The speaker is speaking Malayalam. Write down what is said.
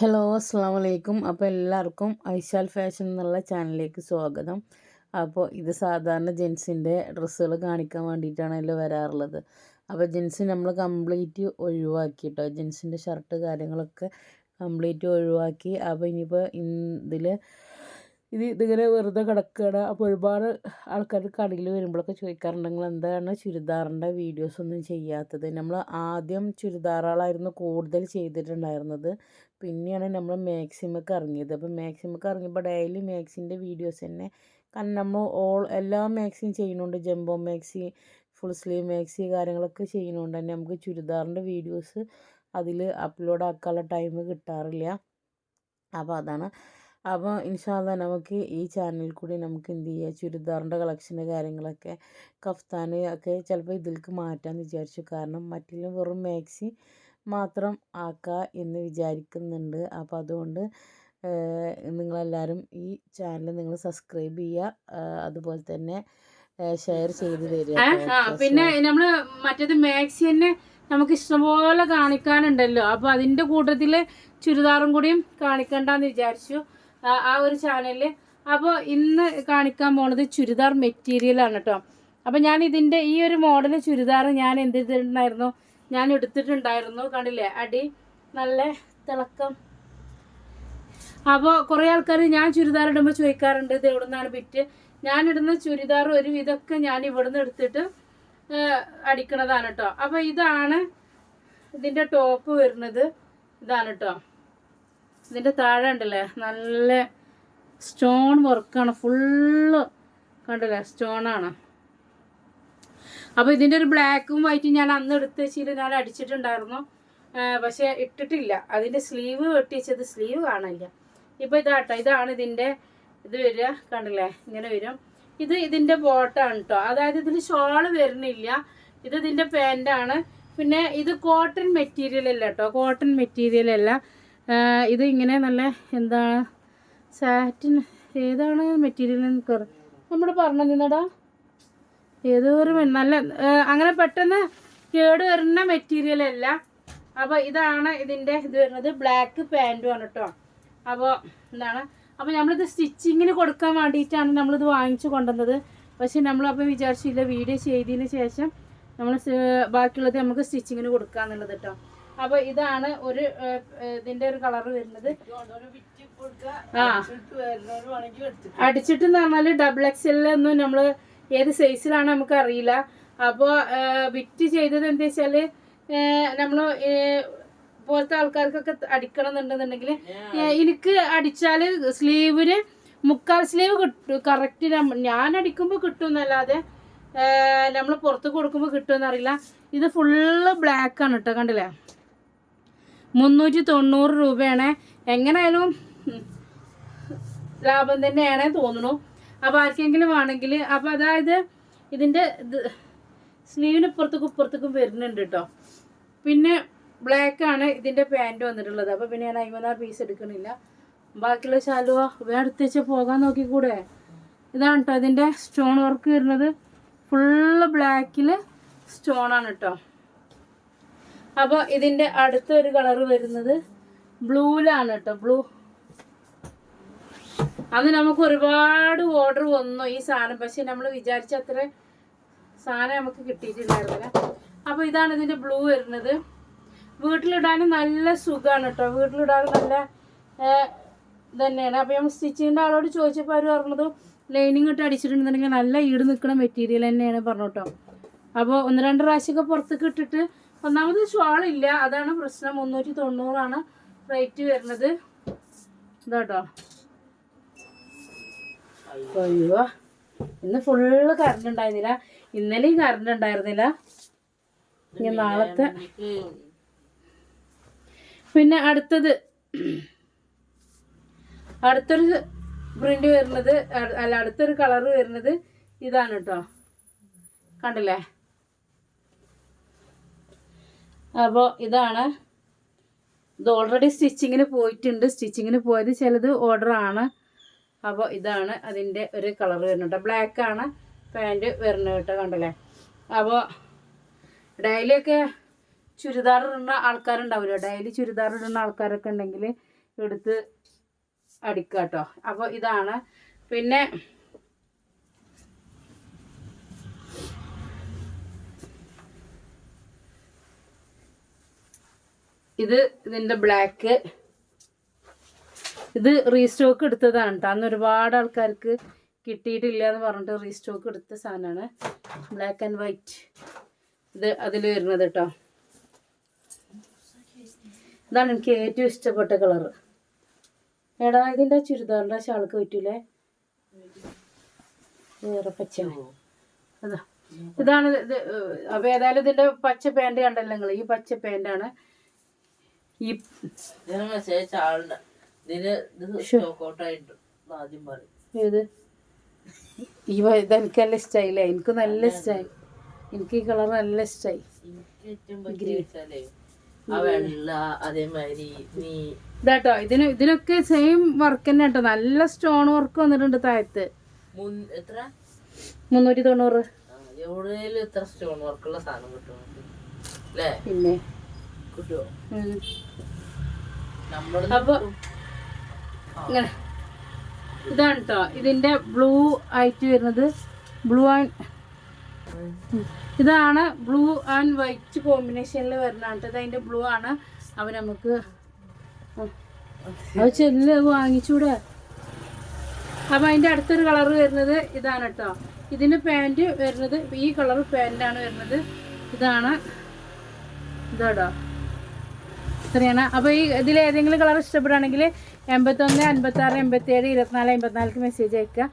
ഹലോ അസ്സാം വലൈക്കും അപ്പോൾ എല്ലാവർക്കും ഐശാൽ ഫാഷൻ എന്നുള്ള ചാനലിലേക്ക് സ്വാഗതം. അപ്പോൾ ഇത് സാധാരണ ജെൻസിന്റെ ഡ്രസ്സുകൾ കാണിക്കാൻ വേണ്ടിയിട്ടാണ് അതിൽ വരാറുള്ളത്. അപ്പോൾ ജെൻസ് നമ്മൾ കംപ്ലീറ്റ് ഒഴിവാക്കി കേട്ടോ ജെൻസിന്റെ ഷർട്ട് കാര്യങ്ങളൊക്കെ കംപ്ലീറ്റ് ഒഴിവാക്കി. അപ്പോൾ ഇനിയിപ്പോൾ ഇതിൽ ഇത് ഇതിങ്ങനെ വെറുതെ കിടക്കുകയാണ് അപ്പോൾ ഒരുപാട് ആൾക്കാർ കടയിൽ വരുമ്പോഴൊക്കെ ചോദിക്കാറുണ്ട് നിങ്ങൾ എന്താണ് ചുരിദാറിന്റെ വീഡിയോസ് ഒന്നും ചെയ്യാത്തത്? നമ്മൾ ആദ്യം ചുരിദാറുകളായിരുന്നു കൂടുതൽ ചെയ്തിട്ടുണ്ടായിരുന്നത്. പിന്നെയാണ് നമ്മൾ മാക്സിമൊക്കെ ഇറങ്ങിയത്. അപ്പോൾ മാക്സിമൊക്കെ ഇറങ്ങിയപ്പോൾ ഡെയിലി മാക്സിന്റെ വീഡിയോസ് തന്നെ. കാരണം നമ്മൾ ഓൾ എല്ലാ മാക്സിയും ചെയ്യുന്നുണ്ട്. Jumbo maxi full sleeve maxi കാര്യങ്ങളൊക്കെ ചെയ്യുന്നതുകൊണ്ട് തന്നെ നമുക്ക് ചുരിദാറിന്റെ വീഡിയോസ് അതിൽ അപ്ലോഡ് ആക്കാനുള്ള ടൈം കിട്ടാറില്ല. അപ്പോൾ അതാണ്. അപ്പോൾ ഇൻഷാല്ല നമുക്ക് ഈ ചാനലിൽ കൂടി നമുക്ക് എന്ത് ചെയ്യുക ചുരിദാറിന്റെ കളക്ഷന്റെ കാര്യങ്ങളൊക്കെ കഫ്താൻ ഒക്കെ ചിലപ്പോൾ ഇതിലേക്ക് മാറ്റാമെന്ന് വിചാരിച്ചു. കാരണം മറ്റുള്ള വെറും മാക്സി മാത്രം ആക്കുക എന്ന് വിചാരിക്കുന്നുണ്ട്. അപ്പോൾ അതുകൊണ്ട് നിങ്ങളെല്ലാവരും ഈ ചാനൽ നിങ്ങൾ സബ്സ്ക്രൈബ് ചെയ്യുക. അതുപോലെ തന്നെ ഷെയർ ചെയ്ത് തരിക പിന്നെ നമ്മൾ മറ്റേത് മാക്സി തന്നെ നമുക്ക് ഇഷ്ടംപോലെ കാണിക്കാനുണ്ടല്ലോ. അപ്പോൾ അതിന്റെ കൂട്ടത്തിൽ ചുരിദാറും കൂടിയും കാണിക്കണ്ടെന്ന് വിചാരിച്ചു. ആ- ഒരു ചാനലിൽ അപ്പോൾ ഇന്ന് കാണിക്കാൻ പോണത് ചുരിദാർ മെറ്റീരിയൽ ആണ് കേട്ടോ അപ്പോൾ ഞാൻ ഇതിന്റെ ഈ ഒരു മോഡൽ ചുരിദാർ ഞാൻ എന്ത് ചെയ്തിട്ടുണ്ടായിരുന്നു? ഞാൻ എടുത്തിട്ടുണ്ടായിരുന്നു. കണ്ടില്ലേ? അടി നല്ല തിളക്കം. അപ്പോൾ കുറേ ആൾക്കാർ ഞാൻ ചുരിദാർ ഇടുമ്പോൾ ചോദിക്കാറുണ്ട് ഇത് എവിടെ നിന്നാണ് ബിറ്റ് ഞാൻ ഇടുന്ന ചുരിദാർ ഒരു വിധമൊക്കെ ഞാൻ ഇവിടുന്ന് എടുത്തിട്ട് അടിക്കണതാണ് കേട്ടോ അപ്പോൾ ഇതാണ് ഇതിന്റെ ടോപ്പ് വരുന്നത്. ഇതാണ് കേട്ടോ ഇതിന്റെ താഴെ ഉണ്ടല്ലേ? നല്ല സ്റ്റോൺ വർക്കാണ് ഫുള്ള് കണ്ടില്ലേ? സ്റ്റോണാണ് അപ്പോൾ ഇതിന്റെ ഒരു ബ്ലാക്കും വൈറ്റും ഞാൻ അന്ന് എടുത്ത് വെച്ചിട്ട് ഞാൻ അടിച്ചിട്ടുണ്ടായിരുന്നു. പക്ഷേ ഇട്ടിട്ടില്ല. അതിന്റെ സ്ലീവ് വെട്ടി വെച്ചത് സ്ലീവ് കാണില്ല. ഇപ്പോൾ ഇതാട്ടോ. ഇതാണ് ഇതിന്റെ ഇത് വരിക. കണ്ടില്ലേ? ഇങ്ങനെ വരും. ഇത് ഇതിന്റെ ബോട്ടാണ് കേട്ടോ അതായത് ഇതിൽ ഷോൾ വരുന്നില്ല. ഇത് ഇതിന്റെ പാന്റാണ് പിന്നെ ഇത് കോട്ടൺ മെറ്റീരിയൽ അല്ല കേട്ടോ കോട്ടൺ മെറ്റീരിയൽ അല്ല. ഇത് ഇങ്ങനെ നല്ല എന്താണ് സാറ്റിൻ ഏതാണ് മെറ്റീരിയൽ എന്ന് നമ്മൾ പറഞ്ഞു നിന്നടാ ഏതോ ഒരു നല്ല അങ്ങനെ പെട്ടെന്ന് കേട് വരുന്ന മെറ്റീരിയൽ അല്ല. അപ്പോൾ ഇതാണ് ഇതിന്റെ ഇത് വരുന്നത് ബ്ലാക്ക് പാന്റുമാണ് കേട്ടോ അപ്പോൾ എന്താണ് അപ്പോൾ നമ്മളിത് സ്റ്റിച്ചിങ്ങിന് കൊടുക്കാൻ വേണ്ടിയിട്ടാണ് നമ്മളിത് വാങ്ങിച്ചു കൊണ്ടുവന്നത്. പക്ഷേ നമ്മളപ്പോൾ വിചാരിച്ചില്ല വീഡിയോ ചെയ്തതിന് ശേഷം നമ്മൾ ബാക്കിയുള്ളത് നമുക്ക് സ്റ്റിച്ചിങ്ങിന് കൊടുക്കാന്നുള്ളത് കേട്ടോ അപ്പോൾ ഇതാണ് ഒരു ഇതിന്റെ ഒരു കളർ വരുന്നത്. ആ. അടിച്ചിട്ട് എന്ന് പറഞ്ഞാൽ ഡബിൾ എക്സ് ഒന്നും നമ്മൾ ഏത് സൈസിലാണ് നമുക്ക് അറിയില്ല അപ്പോൾ വിറ്റ് ചെയ്തത് എന്താ വെച്ചാൽ നമ്മൾ പോലത്തെ ആൾക്കാർക്കൊക്കെ അടിക്കണം എന്നുണ്ടെന്നുണ്ടെങ്കിൽ എനിക്ക് അടിച്ചാൽ സ്ലീവിന് മുക്കാൽ സ്ലീവ് കിട്ടും കറക്റ്റ് ഞാൻ അടിക്കുമ്പോൾ കിട്ടും എന്നല്ലാതെ നമ്മൾ പുറത്ത് കൊടുക്കുമ്പോൾ കിട്ടുമെന്നറിയില്ല ഇത് ഫുള്ള് ബ്ലാക്ക് ആണ് കേട്ടോ കണ്ടില്ലേ? മുന്നൂറ്റി തൊണ്ണൂറ് രൂപയാണ്. എങ്ങനെയായാലും ലാഭം തന്നെയാണ് തോന്നുന്നു. അപ്പോൾ ആർക്കെങ്കിലും ആണെങ്കിൽ അപ്പോൾ അതായത് ഇതിന്റെ ഇത് സ്ലീവിന് ഇപ്പുറത്തേക്കും ഇപ്പുറത്തേക്കും വരുന്നുണ്ട് കേട്ടോ പിന്നെ ബ്ലാക്ക് ആണ് ഇതിന്റെ പാന്റ് വന്നിട്ടുള്ളത്. അപ്പോൾ പിന്നെ ഞാൻ അമ്പതാ പീസ് എടുക്കണില്ല. ബാക്കിയുള്ള ശാലുവ വെച്ച് പോകാൻ നോക്കിക്കൂടെ? ഇതാണ് കേട്ടോ ഇതിന്റെ സ്റ്റോൺ വർക്ക് വരുന്നത്. ഫുള്ള് ബ്ലാക്കിൽ സ്റ്റോണാണ് കേട്ടോ അപ്പോൾ ഇതിന്റെ അടുത്തൊരു കളർ വരുന്നത് ബ്ലൂവിലാണ് കേട്ടോ ബ്ലൂ. അന്ന് നമുക്ക് ഒരുപാട് ഓർഡർ വന്നു ഈ സാധനം. പക്ഷെ നമ്മൾ വിചാരിച്ച അത്ര സാധനം നമുക്ക് കിട്ടിയിട്ടുണ്ടായിരുന്നില്ല. അപ്പോൾ ഇതാണ് ഇതിന്റെ ബ്ലൂ വരുന്നത്. വീട്ടിലിടാനും നല്ല സുഖമാണ് കേട്ടോ. വീട്ടിലിടാനും നല്ല തന്നെയാണ് അപ്പോൾ നമ്മൾ സ്റ്റിച്ചിങ്ങിന്റെ ആളോട് ചോദിച്ചപ്പോൾ അവർ പറഞ്ഞത് ലൈനിങ് ഇട്ട് അടിച്ചിട്ടുണ്ടെന്നുണ്ടെങ്കിൽ നല്ല ഈട് നിൽക്കുന്ന മെറ്റീരിയൽ തന്നെയാണ് പറഞ്ഞു കേട്ടോ. അപ്പോൾ ഒന്ന് രണ്ട് പ്രാവശ്യമൊക്കെ പുറത്തേക്ക് ഇട്ടിട്ട് ഒന്നാമത് ഷോളില്ല അതാണ് പ്രശ്നം. മുന്നൂറ്റി തൊണ്ണൂറാണ് റേറ്റ് വരുന്നത്. ഇതാട്ടോ. അയ്യോ. ഇന്ന് ഫുള്ള് കറണ്ട് ഉണ്ടായിരുന്നില്ല ഇന്നലെയും കറണ്ട് ഉണ്ടായിരുന്നില്ല ഇനി നാളത്തെ പിന്നെ അടുത്തത്. അടുത്തൊരു പ്രിന്റ് വരുന്നത് അല്ല അടുത്തൊരു കളർ വരുന്നത് ഇതാണ് കേട്ടോ. കണ്ടില്ലേ? അപ്പോൾ ഇതാണ്. ഇത് ഓൾറെഡി സ്റ്റിച്ചിങ്ങിന് പോയിട്ടുണ്ട്. സ്റ്റിച്ചിങ്ങിന് പോയത് ചിലത് ഓർഡറാണ് അപ്പോൾ ഇതാണ് അതിന്റെ ഒരു കളർ വരുന്നുണ്ട് ബ്ലാക്ക് ആണ് പാന്റ് വരുന്നത് കേട്ടോ കണ്ടല്ലേ? അപ്പോൾ ഡെയിലിയൊക്കെ ചുരിദാർ ഇടുന്ന ആൾക്കാരുണ്ടാവില്ല? ഡെയിലി ചുരിദാർ ഇടുന്ന ആൾക്കാരൊക്കെ ഉണ്ടെങ്കിൽ എടുത്ത് അടിക്കാം കേട്ടോ. അപ്പോൾ ഇതാണ്. പിന്നെ ഇത് ഇതിന്റെ ബ്ലാക്ക് ഇത് റീസ്റ്റോക്ക് എടുത്തതാണ് കേട്ടോ അന്ന് ഒരുപാട് ആൾക്കാർക്ക് കിട്ടിയിട്ടില്ല എന്ന് പറഞ്ഞിട്ട് റീസ്റ്റോക്ക് എടുത്ത സാധനമാണ്. ബ്ലാക്ക് ആൻഡ് വൈറ്റ് ഇത് അതിൽ വരുന്നത് കേട്ടോ ഇതാണ് എനിക്ക് ഏറ്റവും ഇഷ്ടപ്പെട്ട കളർ എടാ ഇതിന്റെ ചുരിദാറിന്റെ ഷാൾക്ക് പറ്റൂലേ? വേറെ പച്ച. അതാ. ഇതാണ് ഇത് അപ്പോൾ ഏതായാലും ഇതിന്റെ പച്ച പാന്റ് കണ്ടല്ലോ നിങ്ങൾ ഈ പച്ച പാന്റാണ് ഈ ആളുടെ ഇതിന് ഇത് സ്റ്റോക്ക് ആദ്യം പറയും. ഏത്? ഈ നല്ല ഇഷ്ടമായില്ലേ എനിക്ക് നല്ല ഇഷ്ടമായി എനിക്ക് ഈ കളർ നല്ല ഇഷ്ടമായി എനിക്ക് ഇതാട്ടോ ഇതിന് ഇതിനൊക്കെ സെയിം വർക്ക് തന്നെ കേട്ടോ. നല്ല സ്റ്റോൺ വർക്ക് വന്നിട്ടുണ്ട് താഴത്ത്. മുന്നൂറ്റി തൊണ്ണൂറ്. ആ, ഇത്ര സ്റ്റോൺ വർക്കുള്ള സാധനം കിട്ടും പിന്നെ? കിട്ടുമോ ഉം. നമ്മുടെ അപ്പൊ ഇങ്ങനെ. ഇതാണ് കേട്ടോ ഇതിന്റെ ബ്ലൂ ആയിട്ട് വരുന്നത്. ബ്ലൂ ആൻഡ് ഇതാണ് ബ്ലൂ ആൻഡ് വൈറ്റ് കോമ്പിനേഷനിൽ വരുന്നതാണ്. കേട്ടോ അതിന്റെ ബ്ലൂ ആണ്. അവ നമുക്ക്. അത് ചെല്ല് വാങ്ങിച്ചൂടെ. അപ്പൊ അതിന്റെ അടുത്തൊരു കളർ വരുന്നത് ഇതാണ് കേട്ടോ ഇതിന് പാന്റ് വരുന്നത് ഈ കളർ പാന്റാണ് വരുന്നത്. ഇതാണ് ഇതാടോ ഇത്രയാണ്. അപ്പോൾ ഈ ഇതിൽ ഏതെങ്കിലും കളർ ഇഷ്ടപ്പെടുകയാണെങ്കിൽ എൺപത്തൊന്ന് അൻപത്താറ് എൺപത്തേഴ് ഇരുപത്തിനാല് എൺപത്തിനാലിക്ക് മെസ്സേജ് അയക്കുക